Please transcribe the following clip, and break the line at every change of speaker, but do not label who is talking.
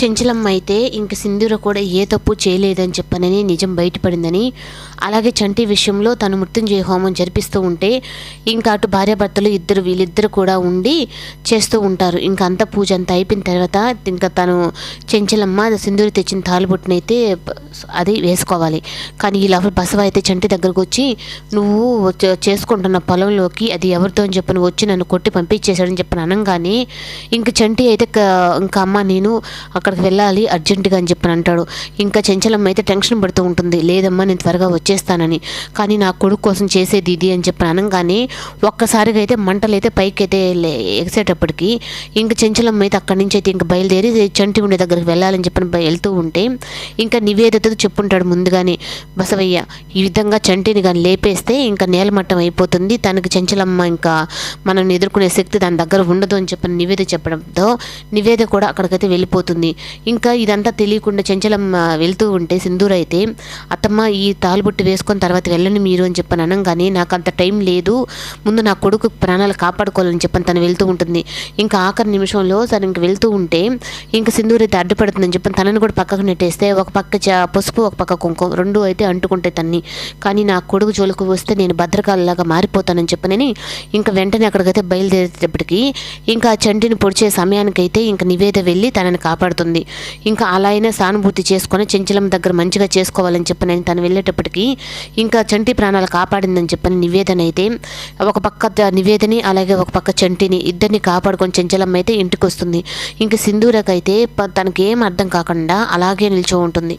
చెంచలమ్మ అయితే ఇంక సింధూర కూడా ఏ తప్పు చేయలేదని చెప్పనని నిజం బయటపడిందని అలాగే చంటి విషయంలో తను మృత్యుంజయ హోమం జరిపిస్తూ ఉంటే ఇంకా అటు భార్యాభర్తలు ఇద్దరు వీళ్ళిద్దరు కూడా ఉండి చేస్తూ ఉంటారు. ఇంకా అంత పూజ అంతా అయిపోయిన తర్వాత ఇంకా తను చెంచలమ్మ సింధూరి తెచ్చిన తాలుబొట్టునైతే అది వేసుకోవాలి. కానీ ఈ లోపల బసవ అయితే చంటి దగ్గరకు వచ్చి నువ్వు చేసుకుంటున్న పొలంలోకి అది ఎవరితో అని చెప్పని వచ్చి నన్ను కొట్టి పంపించేశాడని చెప్పని అనగానే ఇంక చంటి అయితే ఇంకా అమ్మ నేను అక్కడికి వెళ్ళాలి అర్జెంటుగా అని చెప్పని అంటాడు. ఇంకా చెంచలమ్మ అయితే టెన్షన్ పడుతూ ఉంటుంది. లేదమ్మా నేను త్వరగా వచ్చేస్తానని. కానీ నా కొడుకు కోసం చేసేది ఇది అని చెప్పి అనగానే ఒక్కసారిగా అయితే మంటలైతే పైకి అయితే లే- ఎగిసేటప్పటికి ఇంక చెంచలమ్మ అయితే అక్కడి నుంచి అయితే ఇంకా బయలుదేరి చంటి ఉండే దగ్గరికి వెళ్ళాలని చెప్పని వెళ్తూ ఉంటే ఇంకా నివేదితతో చెప్పుంటాడు ముందుగానే. బసవయ్య ఈ విధంగా చంటిని కానీ లేపేస్తే ఇంకా నేలమట్టం అయిపోతుంది. తనకి చెంచలమ్మ ఇంకా మనం ఎదుర్కొనే శక్తి దాని దగ్గర ఉండదు అని చెప్పని నివేద చెప్పడంతో నివేద కూడా అక్కడికైతే వెళ్ళిపోతుంది. ఇంకా ఇదంతా తెలియకుండా చెంచలం వెళ్తూ ఉంటే సింధూర్ అయితే అత్తమ్మ ఈ తాలుబొట్టు వేసుకొని తర్వాత వెళ్ళండి మీరు అని చెప్పని అనగానే నాకు అంత టైం లేదు ముందు నా కొడుకు ప్రాణాలు కాపాడుకోవాలని చెప్పని తను వెళ్తూ ఉంటుంది. ఇంకా ఆఖరి నిమిషంలో తను ఇంక వెళ్తూ ఉంటే ఇంకా సింధూర్ అయితే అడ్డుపడుతుందని చెప్పని తనని కూడా పక్కకు నెట్టేస్తే ఒక పక్క పసుపు ఒక పక్క కుంకుమ రెండు అయితే అంటుకుంటే తన్ని. కానీ నా కొడుకు జోలికి వస్తే నేను భద్రకాలలాగా మారిపోతానని చెప్పనని ఇంకా వెంటనే అక్కడికైతే బయలుదేరేటప్పటికి ఇంకా ఆ చంటిని పొడిచే సమయానికైతే ఇంకా నివేద వెళ్ళి తనని కాపాడుతుంది. ఇంకా అలా అయినా సానుభూతి చేసుకొని చెంచలం దగ్గర మంచిగా చేసుకోవాలని చెప్పి నేను తను వెళ్ళేటప్పటికీ ఇంకా చంటి ప్రాణాలు కాపాడిందని చెప్పని నివేదన అయితే ఒక పక్క నివేదని అలాగే ఒక పక్క చంటిని ఇద్దరిని కాపాడుకొని చెంచలమ్మ అయితే ఇంటికి వస్తుంది. ఇంకా సింధూరకైతే ప- తనకి ఏం అర్థం కాకుండా అలాగే నిల్చో ఉంటుంది.